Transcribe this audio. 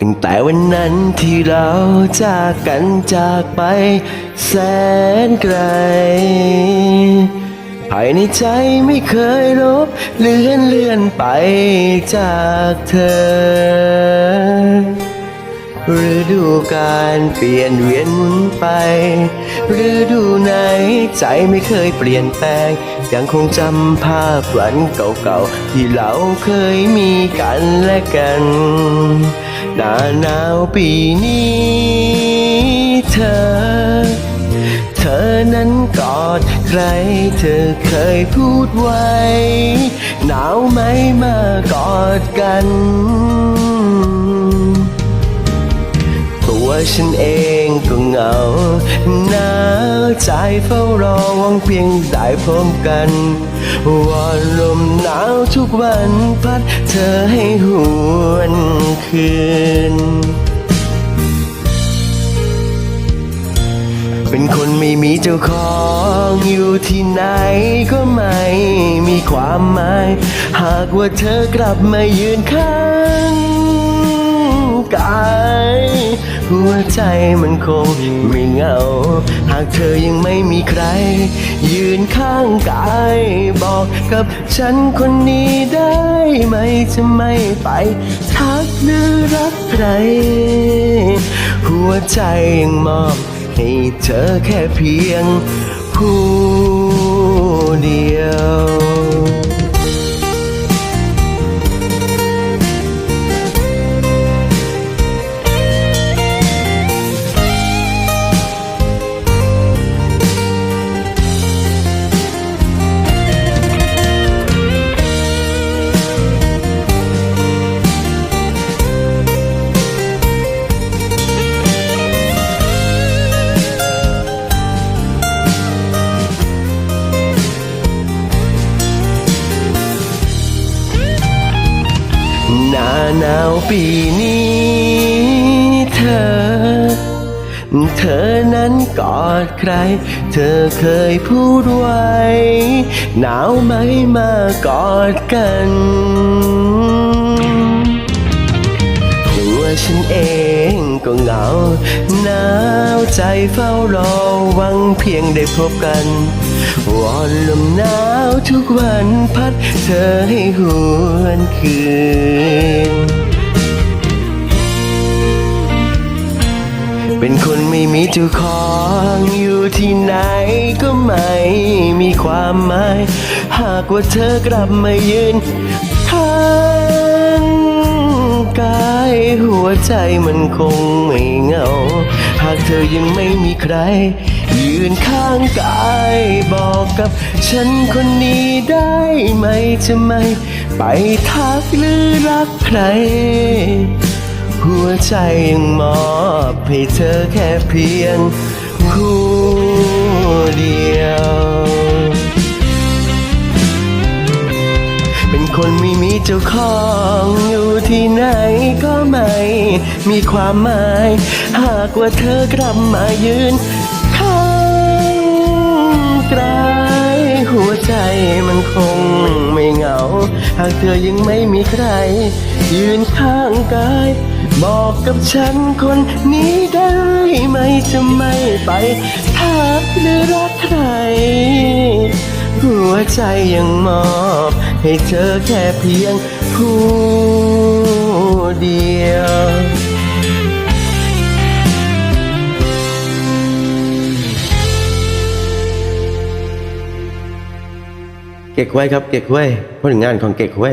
ตั้งแต่วันนั้นที่เราจากกันจากไปแสนไกล ภายในใจไม่เคยลบเลือนเลือนไปจากเธอฤดูการเปลี่ยนเวียนหมุนไปฤดูไหนใจไม่เคยเปลี่ยนแปลง ยังคงจำภาพวันเก่าๆ ที่เราเคยมีกันและกัน หน้าหนาวปีนี้เธอ เธอนั้นกอดใครเธอเคยพูดไว้ หนาวไหมมากอดกัน ตัวฉันเองก็เหงาหนาว ใจเฝ้ารอหวังเพียงได้พบกันวอนลมหนาวทุกวันพัดเธอให้หวนคืน เป็นคนไม่มีเจ้าของอยู่ที่ไหนก็ไม่มีความหมาย หากว่าเธอกลับมายืนข้างกาย หัวใจมันคงไม่เหงา หากเธอยังไม่มีใคร ยืนข้างกาย บอกกับฉันคนนี้ได้ไหมจะไม่ไปทักหรือรักใคร หัวใจยังมอบให้เธอแค่เพียงผู้เดียวาหนาวปีนี้เธอ เธอนั้นกอดใคร เธอเคยพูดไว้หนาวไหมมากอดกันตัวฉันเองก็เหงาหนาวใจเฝ้ารอวังเพียงได้พบกัน วอนลมหนาวทุกวันพัดเธอให้หวนคืน เป็นคนไม่มีเจ้าของอยู่ที่ไหนก็ไม่มีความหมาย หากว่าเธอกลับมายืนข้างกายหัวใจมันคงไม่เหงา หากเธอยังไม่มีใคร ยืนข้างกายบอก กับฉันคนนี้ได้ไหมจะไม่ไปทักหรือรักใคร หัวใจยังมอบให้เธอแค่เพียงผู้เดียว เป็นคนไม่มีเจ้าของอยู่ที่ไหนก็ไม่ มีความหมาย หากว่าเธอกลับมายืน มันคงไม่เหงา หากเธอยังไม่มีใคร ยืนข้างกาย บอกกับฉันคนนี้ได้ไหมจะไม่ไปทักหรือรักใคร หัวใจยังมอบ ให้เธอแค่เพียงผู้ เก็กไว้ครับเก็กไว้ผลงานของเก็กไว้